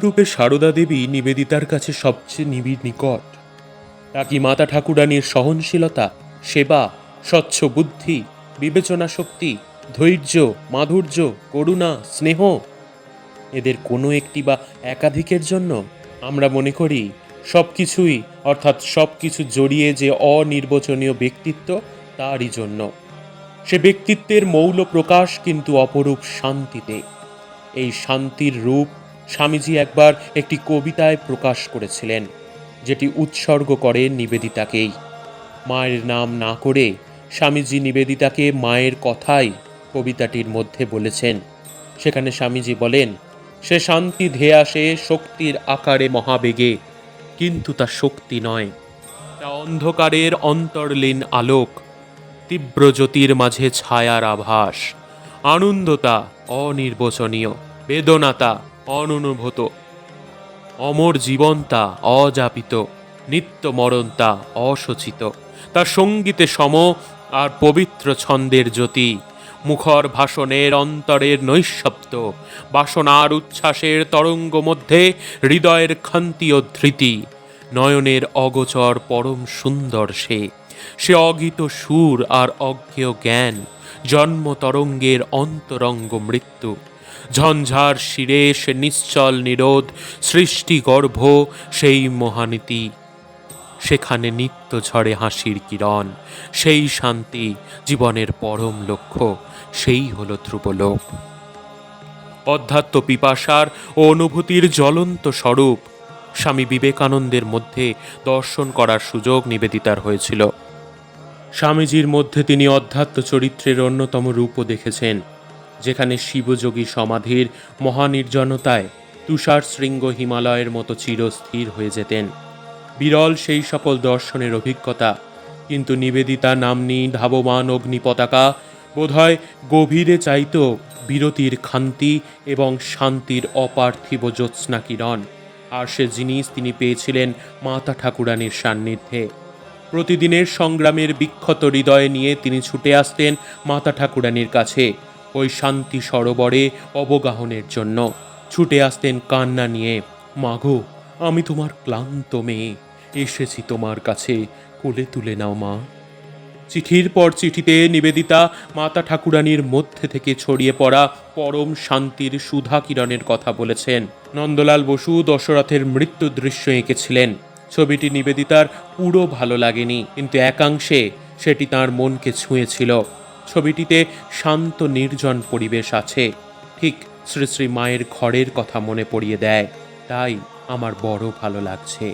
রূপে সারদা দেবী নিবেদিতার কাছে সবচেয়ে নিবিড় নিকট। তা কি মাতা ঠাকুরানীর সহনশীলতা, সেবা, স্বচ্ছ বুদ্ধি, বিবেচনা শক্তি, ধৈর্য, মাধুর্য, করুণা, স্নেহ, এদের কোনো একটি বা একাধিকের জন্য আমরা মনে করি সব কিছুই অর্থাৎ সব কিছু জড়িয়ে যে অনির্বচনীয় ব্যক্তিত্ব, তারই জন্য। সে ব্যক্তিত্বের মৌল প্রকাশ কিন্তু অপরূপ শান্তিতে। এই শান্তির রূপ স্বামীজি একবার একটি কবিতায় প্রকাশ করেছিলেন, যেটি উৎসর্গ করে নিবেদিতাকেই। মায়ের নাম না করে স্বামীজি নিবেদিতাকে মায়ের কথাই কবিতাটির মধ্যে বলেছেন। সেখানে স্বামীজি বলেন, সে শান্তি ধেয়ে আসে শক্তির আকারে মহাবেগে, কিন্তু তা শক্তি নয়। তা অন্ধকারের অন্তর্লীন আলোক, তীব্র জ্যোতির মাঝে ছায়ার আভাস। আনন্দতা অনির্বচনীয়, বেদনাতা অননুভূত অমর জীবনতা অজাপিত নিত্য মরণতা অসচিত তার সঙ্গীতে সম আর পবিত্র ছন্দের জ্যোতি, মুখর ভাষণের অন্তরের নৈশব্দ, বাসনার উচ্ছ্বাসের তরঙ্গ মধ্যে হৃদয়ের ক্ষান্তি ও ধৃতি, নয়নের অগোচর পরম সুন্দর সে। সে অগিত সুর আর অজ্ঞেয় জ্ঞান, জন্ম তরঙ্গের অন্তরঙ্গ মৃত্যু। ঝঞ্ঝার শিরে সে নিশ্চল নিরোধ সৃষ্টি গর্ভ সেই মহানীতি। সেখানে নিত্য ঝরে হাসির কিরণ, সেই শান্তি জীবনের পরম লক্ষ্য, সেই হলো ধ্রুবলোক অধ্যাত্ম পিপাসার ও অনুভূতির জ্বলন্ত স্বরূপ, স্বামী বিবেকানন্দের মধ্যে দর্শন করার সুযোগ নিবেদিতার হয়েছিল। স্বামীজির মধ্যে তিনি অধ্যাত্ম চরিত্রের অন্যতম রূপও দেখেছেন। যেখানে শিবযোগী সমাধির মহানির্জনতায় তুষার শৃঙ্গ হিমালয়ের মতো চিরস্থির হয়ে যেতেন। বিরল সেই সকল দর্শনের অভিজ্ঞতা, কিন্তু নিবেদিতা নামনি ধাবমান অগ্নি পতাকা বোধহয় গভীরে চাইত বিরতির খান্তি এবং শান্তির অপার্থিব জ্যোৎস্না কিরণ। আর সে জিনিস তিনি পেয়েছিলেন মাতা ঠাকুরানীর সান্নিধ্যে। প্রতিদিনের সংগ্রামের বিক্ষত হৃদয়ে নিয়ে তিনি ছুটে আসতেন মাতা ঠাকুরানীর কাছে। ওই শান্তি সরোবরে অবগাহনের জন্য। ছুটে আসতেন কান্না নিয়ে। মাগো, আমি তোমার ক্লান্ত মেয়ে। এসেছি তোমার কাছে। কোলে তুলে নাও মা। চিঠির পর চিঠিতে নিবেদিতা মাতা ঠাকুরানীর মধ্যে থেকে ছড়িয়ে পড়া পরম শান্তির সুধা কিরণের কথা বলেছেন। নন্দলাল বসু দশরথের মৃত্যু দৃশ্য এঁকেছিলেন। ছবিটি নিবেদিতার পুরো ভালো লাগেনি, কিন্তু একাংশে সেটি তার মনকে ছুঁয়েছিল। ছবিটিতে শান্ত নির্জন পরিবেশ আছে। ঠিক শ্রী শ্রী মায়ের ঘরের কথা মনে পড়িয়ে দেয়। তাই আমার বড় ভালো লাগছে।